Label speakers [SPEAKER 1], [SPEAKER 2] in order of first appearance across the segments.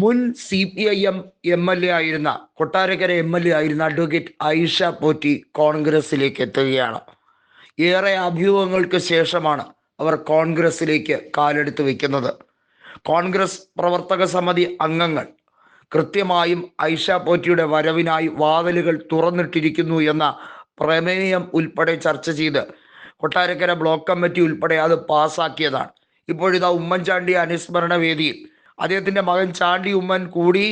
[SPEAKER 1] മുൻ C P I M M L A ആയിരുന്ന Kottarakkara M L A ആയിരുന്ന advocate Ayisha Potty കോൺഗ്രസിലേക്ക് എത്തുകയാണ്. ഏറെ അഭ്യൂഹങ്ങൾക്ക് ശേഷമാണ് അവർ കോൺഗ്രസിലേക്ക് കാലെടുത്ത് വയ്ക്കുന്നത്. കോൺഗ്രസ് പ്രവർത്തക സമിതി അംഗങ്ങൾ കൃത്യമായും ഐഷ പോറ്റിയുടെ വരവിനായി വാതിലുകൾ തുറന്നിട്ടിരിക്കുന്നു എന്ന പ്രമേയം ഉൾപ്പെടെ ചർച്ച ചെയ്ത് കൊട്ടാരക്കര ബ്ലോക്ക് കമ്മിറ്റി ഉൾപ്പെടെ അത് പാസാക്കിയതാണ്. ഇപ്പോഴിതാ ഉമ്മൻചാണ്ടി അനുസ്മരണ വേദിയിൽ അദ്ദേഹത്തിന്റെ മകൻ ചാണ്ടി ഉമ്മൻ കൂടി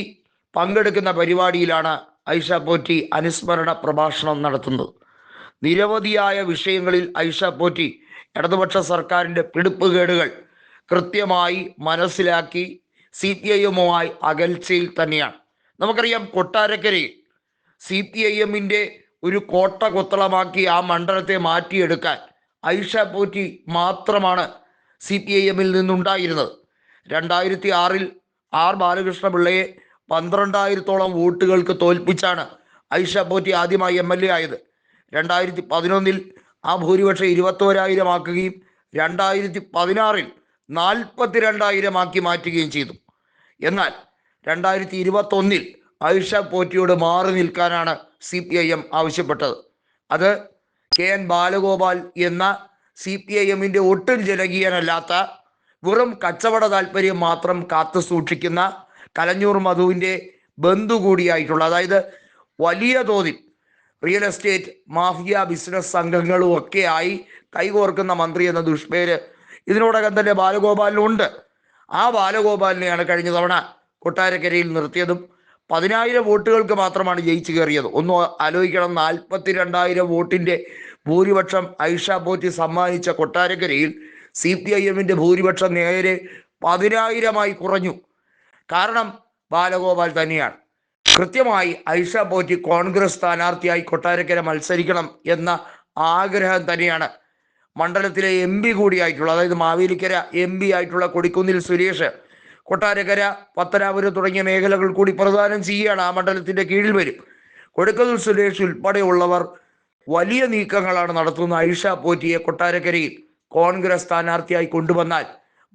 [SPEAKER 1] പങ്കെടുക്കുന്ന പരിപാടിയിലാണ് ഐഷ പോറ്റി അനുസ്മരണ പ്രഭാഷണം നടത്തുന്നത്. നിരവധിയായ വിഷയങ്ങളിൽ ഐഷ പോറ്റി ഇടതുപക്ഷ സർക്കാരിന്റെ പിടിപ്പുകേടുകൾ കൃത്യമായി മനസ്സിലാക്കി സി പി ഐ എമ്മുമായി അകൽച്ചയിൽ തന്നെയാണ്. നമുക്കറിയാം കൊട്ടാരക്കരയിൽ സി പി ഐ എമ്മിന്റെ ഒരു കോട്ട കൊത്തളമാക്കി ആ മണ്ഡലത്തെ മാറ്റിയെടുക്കാൻ ഐഷ പോറ്റി മാത്രമാണ് സി പി ഐ എമ്മിൽ നിന്നുണ്ടായിരുന്നത്. രണ്ടായിരത്തി ആറിൽ ആർ ബാലകൃഷ്ണ പിള്ളയെ പന്ത്രണ്ടായിരത്തോളം വോട്ടുകൾക്ക് തോൽപ്പിച്ചാണ് ഐഷ പോറ്റി ആദ്യമായി എം എൽ എ ആയത്. രണ്ടായിരത്തി പതിനൊന്നിൽ ആ ഭൂരിപക്ഷം ഇരുപത്തോരായിരം ആക്കുകയും രണ്ടായിരത്തി പതിനാറിൽ നാൽപ്പത്തി രണ്ടായിരം ആക്കി മാറ്റുകയും ചെയ്തു. എന്നാൽ രണ്ടായിരത്തി ഇരുപത്തൊന്നിൽ ഐഷ പോറ്റിയോട് മാറി നിൽക്കാനാണ് സി പി ഐ എം ആവശ്യപ്പെട്ടത്. അത് കെ എൻ ബാലഗോപാൽ എന്ന സി പി ഐ എമ്മിന്റെ ഒട്ടും ജനകീയനല്ലാത്ത വെറും കച്ചവട താല്പര്യം മാത്രം കാത്തു സൂക്ഷിക്കുന്ന കലഞ്ഞൂർ മധുവിന്റെ ബന്ധു കൂടിയായിട്ടുള്ള അതായത് വലിയ തോതിൽ റിയൽ എസ്റ്റേറ്റ് മാഫിയ ബിസിനസ് സംഘങ്ങളും ഒക്കെയായി കൈകോർക്കുന്ന മന്ത്രി എന്ന ദുഷ്പേര് ഇതിനോടകം തന്നെ ബാലഗോപാലിനുണ്ട് ആ ബാലഗോപാലിനെയാണ് കഴിഞ്ഞ തവണ കൊട്ടാരക്കരയിൽ നിർത്തിയതും പതിനായിരം വോട്ടുകൾക്ക് മാത്രമാണ് ജയിച്ചു കയറിയത്. ഒന്ന് ആലോചിക്കണം നാൽപ്പത്തി രണ്ടായിരം വോട്ടിന്റെ ഭൂരിപക്ഷം ഐഷ പോറ്റി സമ്മാനിച്ച കൊട്ടാരക്കരയിൽ സി പി ഐ എമ്മിന്റെ ഭൂരിപക്ഷം നേരെ പതിനായിരമായി കുറഞ്ഞു. കാരണം ബാലഗോപാൽ തന്നെയാണ്. കൃത്യമായി ഐഷ പോറ്റി കോൺഗ്രസ് സ്ഥാനാർത്ഥിയായി കൊട്ടാരക്കര മത്സരിക്കണം എന്ന ആഗ്രഹം തന്നെയാണ്. മണ്ഡലത്തിലെ എം പി കൂടിയായിട്ടുള്ള അതായത് മാവേലിക്കര എം പി ആയിട്ടുള്ള കൊടിക്കുന്നിൽ സുരേഷ് കൊട്ടാരക്കര പത്തനാപുരം തുടങ്ങിയ മേഖലകൾ കൂടി പ്രദാനം ചെയ്യുകയാണ് ആ മണ്ഡലത്തിന്റെ കീഴിൽ വരും. കൊടിക്കുന്നിൽ സുരേഷ് ഉൾപ്പെടെയുള്ളവർ വലിയ നീക്കങ്ങളാണ് നടത്തുന്ന ഐഷ പോറ്റിയെ കൊട്ടാരക്കരയിൽ. കോൺഗ്രസ് സ്ഥാനാർത്ഥിയായി കൊണ്ടുവന്നാൽ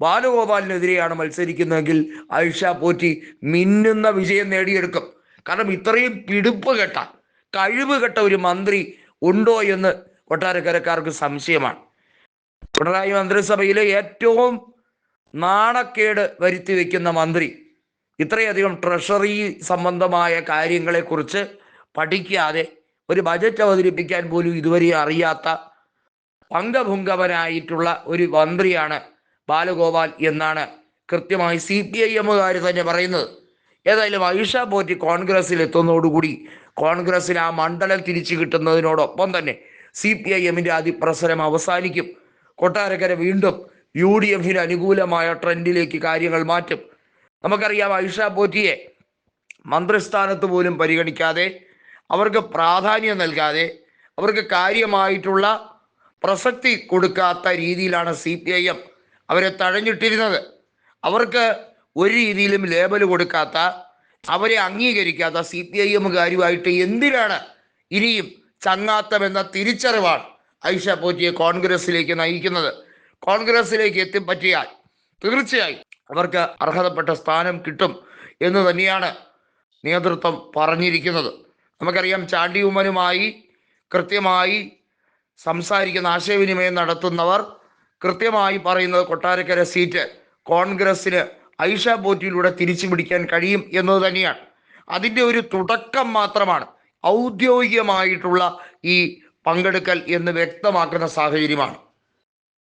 [SPEAKER 1] ബാലഗോപാലിനെതിരെയാണ് മത്സരിക്കുന്നതെങ്കിൽ ഐഷ പോറ്റി മിന്നുന്ന വിജയം നേടിയെടുക്കും. കാരണം ഇത്രയും പിടിപ്പ് കെട്ട കഴിവ് കെട്ട ഒരു മന്ത്രി ഉണ്ടോ എന്ന് കൊട്ടാരക്കരക്കാർക്ക് സംശയമാണ്. പിണറായി മന്ത്രിസഭയിലെ ഏറ്റവും നാണക്കേട് വരുത്തി വെക്കുന്ന മന്ത്രി ഇത്രയധികം ട്രഷറി സംബന്ധമായ കാര്യങ്ങളെക്കുറിച്ച് പഠിക്കാതെ ഒരു ബജറ്റ് അവതരിപ്പിക്കാൻ പോലും ഇതുവരെ അറിയാത്ത പങ്കഭുങ്കവനായിട്ടുള്ള ഒരു മന്ത്രിയാണ് ബാലഗോപാൽ എന്നാണ് കൃത്യമായി സി പി ഐ എമ്മുകാർ തന്നെ പറയുന്നത്. ഏതായാലും ഐഷ പോറ്റി കോൺഗ്രസിൽ എത്തുന്നതോടുകൂടി കോൺഗ്രസ്സിൽ ആ മണ്ഡലം തിരിച്ചു കിട്ടുന്നതിനോടൊപ്പം തന്നെ സി പി ഐ എമ്മിന്റെ അതിപ്രസരം അവസാനിക്കും. കൊട്ടാരക്കര വീണ്ടും യു ഡി എഫിന് അനുകൂലമായ ട്രെൻഡിലേക്ക് കാര്യങ്ങൾ മാറ്റും. നമുക്കറിയാം ഐഷ പോറ്റിയെ മന്ത്രിസ്ഥാനത്ത് പോലും പരിഗണിക്കാതെ അവർക്ക് പ്രാധാന്യം നൽകാതെ അവർക്ക് കാര്യമായിട്ടുള്ള പ്രസക്തി കൊടുക്കാത്ത രീതിയിലാണ് സി പി ഐ എം അവരെ തഴഞ്ഞിട്ടിരുന്നത്. അവർക്ക് ഒരു രീതിയിലും ലേബൽ കൊടുക്കാത്ത അവരെ അംഗീകരിക്കാത്ത സി പി ഐ എമ്മുകാരുമായിട്ട് എന്തിനാണ് ഇനിയും ചങ്ങാത്തം എന്ന തിരിച്ചറിവാണ് ഐഷ പോറ്റിയെ കോൺഗ്രസിലേക്ക് നയിക്കുന്നത്. കോൺഗ്രസിലേക്ക് എത്തിപ്പറ്റിയാൽ തീർച്ചയായും അവർക്ക് അർഹതപ്പെട്ട സ്ഥാനം കിട്ടും എന്ന് തന്നെയാണ് നേതൃത്വം പറഞ്ഞിരിക്കുന്നത്. നമുക്കറിയാം ചാണ്ടി ഉമ്മനുമായി കൃത്യമായി സംസാരിക്കുന്ന ആശയവിനിമയം നടത്തുന്നവർ കൃത്യമായി പറയുന്നത് കൊട്ടാരക്കര സീറ്റ് കോൺഗ്രസ്സിന് ഐഷ ബോറ്റിയിലൂടെ തിരിച്ചു പിടിക്കാൻ കഴിയും എന്നത് തന്നെയാണ്. അതിന്റെ ഒരു തുടക്കം മാത്രമാണ് ഔദ്യോഗികമായിട്ടുള്ള ഈ പങ്കെടുക്കൽ എന്ന് വ്യക്തമാക്കുന്ന സാഹചര്യമാണ്.